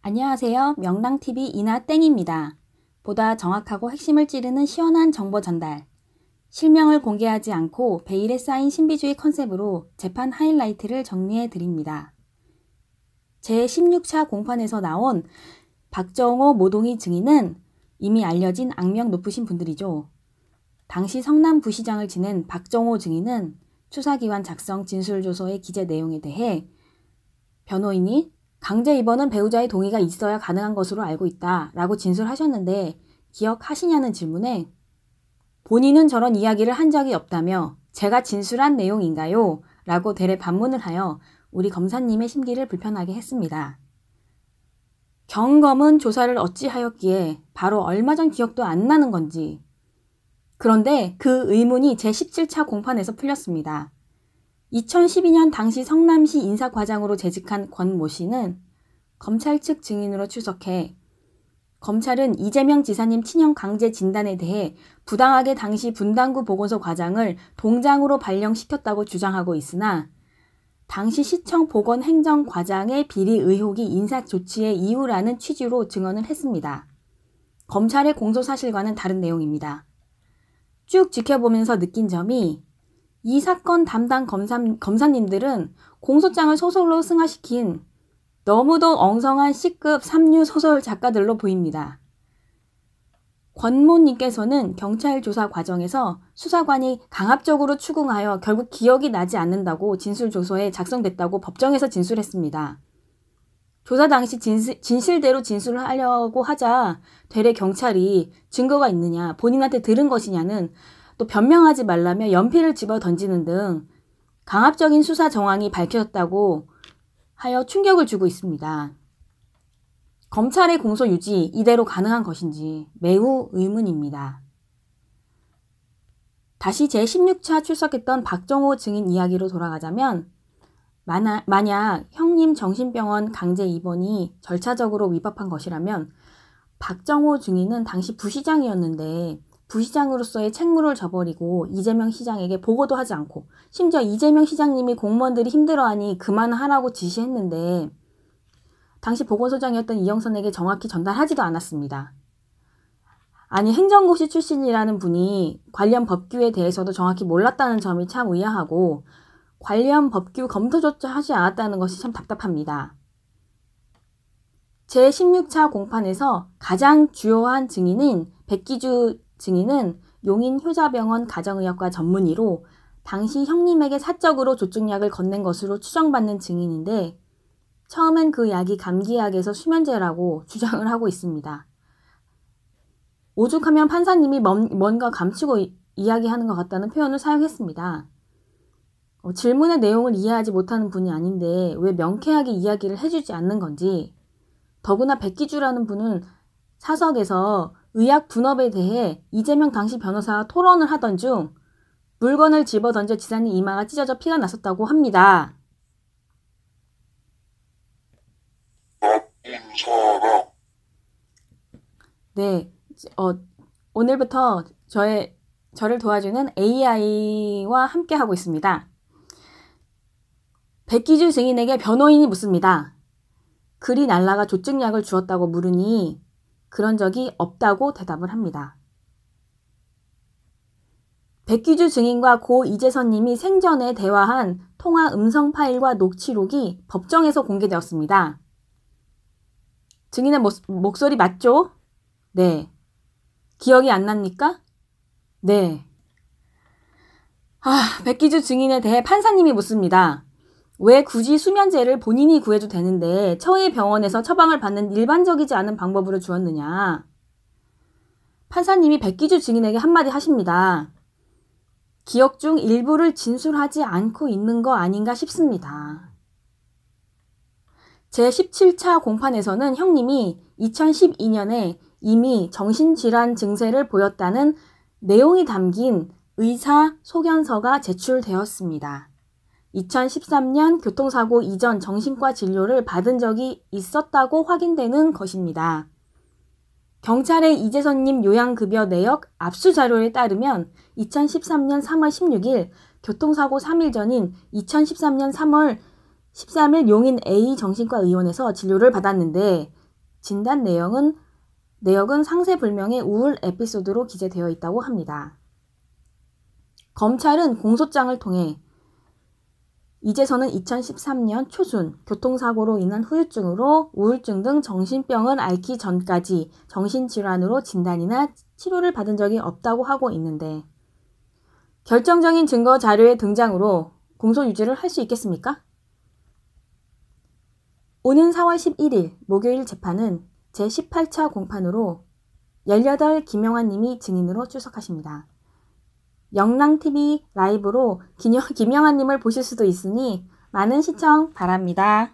안녕하세요. 명랑TV 이나땡입니다. 보다 정확하고 핵심을 찌르는 시원한 정보 전달. 실명을 공개하지 않고 베일에 쌓인 신비주의 컨셉으로 재판 하이라이트를 정리해 드립니다. 제16차 공판에서 나온 박정호 모동희 증인은 이미 알려진 악명 높으신 분들이죠. 당시 성남 부시장을 지낸 박정호 증인은 수사기관 작성 진술조서의 기재 내용에 대해 변호인이 강제 입원은 배우자의 동의가 있어야 가능한 것으로 알고 있다 라고 진술하셨는데 기억하시냐는 질문에 본인은 저런 이야기를 한 적이 없다며 제가 진술한 내용인가요? 라고 대래 반문을 하여 우리 검사님의 심기를 불편하게 했습니다. 경검은 조사를 어찌하였기에 바로 얼마 전 기억도 안 나는 건지. 그런데 그 의문이 제 17차 공판에서 풀렸습니다. 2012년 당시 성남시 인사과장으로 재직한 권 모 씨는 검찰 측 증인으로 출석해 검찰은 이재명 지사님 친형 강제 진단에 대해 부당하게 당시 분당구 보건소 과장을 동장으로 발령시켰다고 주장하고 있으나 당시 시청 보건행정과장의 비리 의혹이 인사 조치의 이유라는 취지로 증언을 했습니다. 검찰의 공소 사실과는 다른 내용입니다. 쭉 지켜보면서 느낀 점이 이 사건 담당 검사, 검사님들은 공소장을 소설로 승화시킨 너무도 엉성한 C급 3류 소설 작가들로 보입니다. 권모님께서는 경찰 조사 과정에서 수사관이 강압적으로 추궁하여 결국 기억이 나지 않는다고 진술 조서에 작성됐다고 법정에서 진술했습니다. 조사 당시 진실, 진실대로 진술을 하려고 하자 되레 경찰이 증거가 있느냐, 본인한테 들은 것이냐는 또 변명하지 말라며 연필을 집어 던지는 등 강압적인 수사 정황이 밝혀졌다고 하여 충격을 주고 있습니다. 검찰의 공소 유지 이대로 가능한 것인지 매우 의문입니다. 다시 제16차 출석했던 박정호 증인 이야기로 돌아가자면 만약 형님 정신병원 강제 입원이 절차적으로 위법한 것이라면 박정호 증인은 당시 부시장이었는데 부시장으로서의 책무를 저버리고 이재명 시장에게 보고도 하지 않고 심지어 이재명 시장님이 공무원들이 힘들어하니 그만하라고 지시했는데 당시 보건소장이었던 이영선에게 정확히 전달하지도 않았습니다. 아니 행정고시 출신이라는 분이 관련 법규에 대해서도 정확히 몰랐다는 점이 참 의아하고 관련 법규 검토조차 하지 않았다는 것이 참 답답합니다. 제16차 공판에서 가장 주요한 증인인 백기주 증인은 용인 효자병원 가정의학과 전문의로 당시 형님에게 사적으로 조증약을 건넨 것으로 추정받는 증인인데 처음엔 그 약이 감기약에서 수면제라고 주장을 하고 있습니다. 오죽하면 판사님이 뭔가 감추고 이, 이야기하는 것 같다는 표현을 사용했습니다. 어, 질문의 내용을 이해하지 못하는 분이 아닌데 왜 명쾌하게 이야기를 해주지 않는 건지 더구나 백기주라는 분은 사석에서 의학 분업에 대해 이재명 당시 변호사와 토론을 하던 중 물건을 집어 던져 지사님 이마가 찢어져 피가 났었다고 합니다. 네, 어, 오늘부터 저의 저를 도와주는 AI와 함께 하고 있습니다. 백기주 증인에게 변호인이 묻습니다. 글이 날라가 조증약을 주었다고 물으니 그런 적이 없다고 대답을 합니다. 백기주 증인과 고 이재선 님이 생전에 대화한 통화 음성 파일과 녹취록이 법정에서 공개되었습니다. 증인의 모, 목소리 맞죠? 네. 기억이 안 납니까? 네. 아, 백기주 증인에 대해 판사님이 묻습니다. 왜 굳이 수면제를 본인이 구해도 되는데 처해 병원에서 처방을 받는 일반적이지 않은 방법으로 주었느냐. 판사님이 백기주 증인에게 한마디 하십니다. 기억 중 일부를 진술하지 않고 있는 거 아닌가 싶습니다. 제17차 공판에서는 형님이 2012년에 이미 정신질환 증세를 보였다는 내용이 담긴 의사 소견서가 제출되었습니다. 2013년 교통사고 이전 정신과 진료를 받은 적이 있었다고 확인되는 것입니다. 경찰의 이재선님 요양급여 내역 압수 자료에 따르면 2013년 3월 16일 교통사고 3일 전인 2013년 3월 13일 용인 A 정신과 의원에서 진료를 받았는데 진단 내용은 내역은 상세 불명의 우울 에피소드로 기재되어 있다고 합니다. 검찰은 공소장을 통해 이재선은 2013년 초순 교통사고로 인한 후유증으로 우울증 등 정신병을 앓기 전까지 정신질환으로 진단이나 치료를 받은 적이 없다고 하고 있는데 결정적인 증거 자료의 등장으로 공소 유지를 할 수 있겠습니까? 오는 4월 11일 목요일 재판은 제18차 공판으로 18 김영환 님이 증인으로 출석하십니다. 영랑TV 라이브로 김영환 님을 보실 수도 있으니 많은 시청 바랍니다.